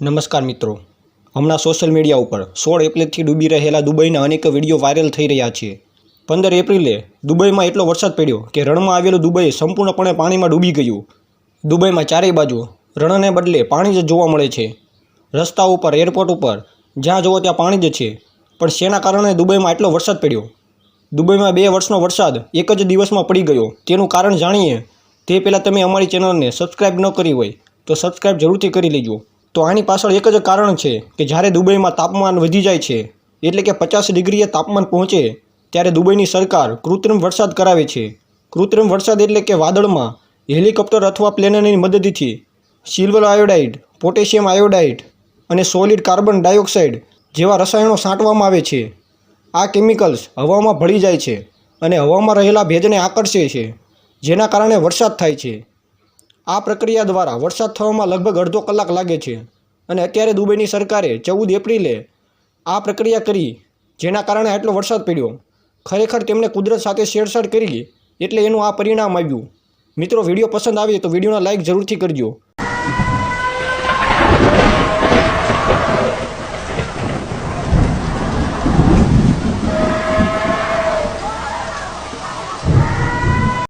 નમસ્કાર મિત્રો. હમણાં સોશિયલ મીડિયા ઉપર સોળ એપ્રિલથી ડૂબી રહેલા દુબઈના અનેક વીડિયો વાયરલ થઈ રહ્યા છે. પંદર એપ્રિલે દુબઈમાં એટલો વરસાદ પડ્યો કે રણમાં આવેલું દુબઈ સંપૂર્ણપણે પાણીમાં ડૂબી ગયું. દુબઈમાં ચારેય બાજુ રણને બદલે પાણી જ જોવા મળે છે. રસ્તા ઉપર એરપોર્ટ ઉપર જ્યાં જુઓ ત્યાં પાણી જ છે. પણ શેના કારણે દુબઈમાં એટલો વરસાદ પડ્યો? દુબઈમાં બે વર્ષનો વરસાદ એક જ દિવસમાં પડી ગયો. તેનું કારણ જાણીએ તે પહેલાં તમે અમારી ચેનલને સબસ્ક્રાઈબ ન કરી હોય તો સબસ્ક્રાઈબ જરૂરથી કરી લેજો. તો આની પાછળ એક જ કારણ છે કે જ્યારે દુબઈમાં તાપમાન વધી જાય છે, એટલે કે પચાસ ડિગ્રીએ તાપમાન પહોંચે, ત્યારે દુબઈની સરકાર કૃત્રિમ વરસાદ કરાવે છે. કૃત્રિમ વરસાદ એટલે કે વાદળમાં હેલિકોપ્ટર અથવા પ્લેનની મદદથી સિલ્વર આયોડાઇડ, પોટેશિયમ આયોડાઇડ અને સોલિડ કાર્બન ડાયોક્સાઇડ જેવા રસાયણો છાંટવામાં આવે છે. આ કેમિકલ્સ હવામાં ભળી જાય છે અને હવામાં રહેલા ભેજને આકર્ષે છે, જેના કારણે વરસાદ થાય છે. આ પ્રક્રિયા દ્વારા વરસાદ થવામાં લગભગ અડધો કલાક લાગે છે અને અત્યારે દુબઈની સરકારે ચૌદ એપ્રિલે આ પ્રક્રિયા કરી જેના કારણે આટલો વરસાદ પડ્યો. ખરેખર તેમણે કુદરત સાથે છેડછાડ કરી એટલે એનું આ પરિણામ આવ્યું. મિત્રો, વીડિયો પસંદ આવે તો વિડીયોના લાઇક જરૂરથી કરજો.